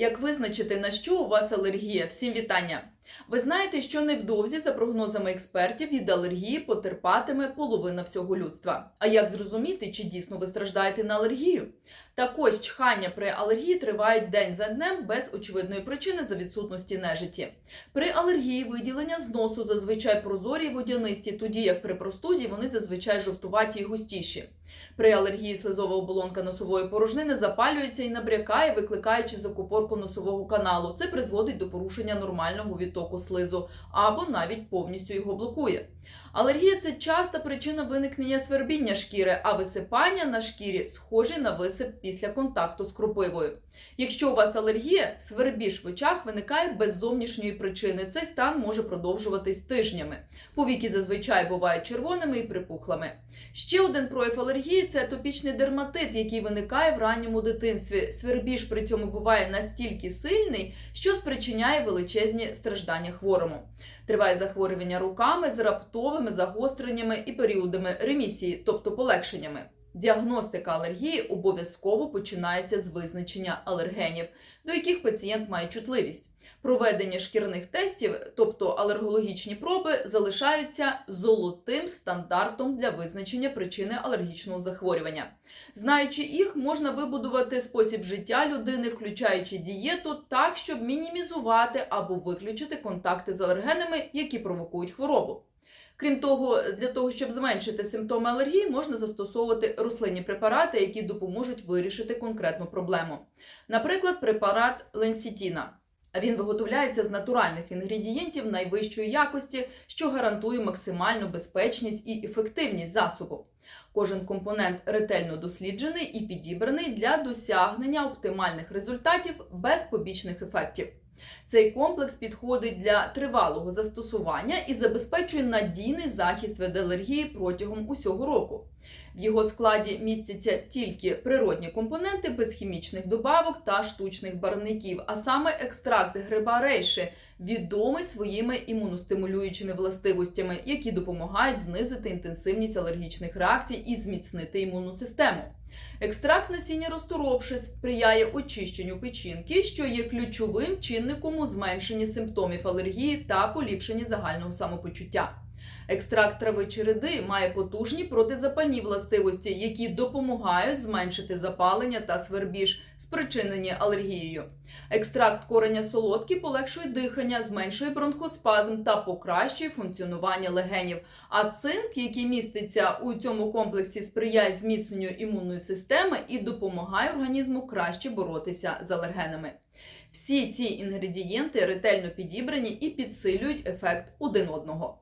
Як визначити, на що у вас алергія? Всім вітання! Ви знаєте, що невдовзі, за прогнозами експертів, від алергії потерпатиме половина всього людства. А як зрозуміти, чи дійсно ви страждаєте на алергію? Так ось чхання при алергії тривають день за днем без очевидної причини за відсутності нежиті. При алергії виділення з носу зазвичай прозорі й водянисті, тоді як при простуді вони зазвичай жовтуваті й густіші. При алергії слизова оболонка носової порожнини запалюється і набрякає, викликаючи закупорку носового каналу. Це призводить до порушення нормального відтоку слизу або навіть повністю його блокує. Алергія це часта причина виникнення свербіння шкіри, а висипання на шкірі схожі на висип після контакту з кропивою. Якщо у вас алергія, свербіж в очах виникає без зовнішньої причини. Цей стан може продовжуватись тижнями. Повіки зазвичай бувають червоними і припухлими. Ще один прояв алергії це атопічний дерматит, який виникає в ранньому дитинстві. Свербіж при цьому буває настільки сильний, що спричиняє величезні страждання хворому. Триває захворювання руками з раптовими загостреннями і періодами ремісії, тобто полегшеннями. Діагностика алергії обов'язково починається з визначення алергенів, до яких пацієнт має чутливість. Проведення шкірних тестів, тобто алергологічні проби, залишаються золотим стандартом для визначення причини алергічного захворювання. Знаючи їх, можна вибудувати спосіб життя людини, включаючи дієту, так, щоб мінімізувати або виключити контакти з алергенами, які провокують хворобу. Крім того, для того, щоб зменшити симптоми алергії, можна застосовувати рослинні препарати, які допоможуть вирішити конкретну проблему. Наприклад, препарат ленсітіна. Він виготовляється з натуральних інгредієнтів найвищої якості, що гарантує максимальну безпечність і ефективність засобу. Кожен компонент ретельно досліджений і підібраний для досягнення оптимальних результатів без побічних ефектів. Цей комплекс підходить для тривалого застосування і забезпечує надійний захист від алергії протягом усього року. В його складі містяться тільки природні компоненти без хімічних добавок та штучних барвників, а саме екстракт гриба рейши, відомий своїми імуностимулюючими властивостями, які допомагають знизити інтенсивність алергічних реакцій і зміцнити імунну систему. Екстракт насіння розторопши сприяє очищенню печінки, що є ключовим чинником у зменшенні симптомів алергії та поліпшенні загального самопочуття. Екстракт трави череди має потужні протизапальні властивості, які допомагають зменшити запалення та свербіж, спричинені алергією. Екстракт кореня солодкі полегшує дихання, зменшує бронхоспазм та покращує функціонування легенів. А цинк, який міститься у цьому комплексі, сприяє зміцненню імунної системи і допомагає організму краще боротися з алергенами. Всі ці інгредієнти ретельно підібрані і підсилюють ефект один одного.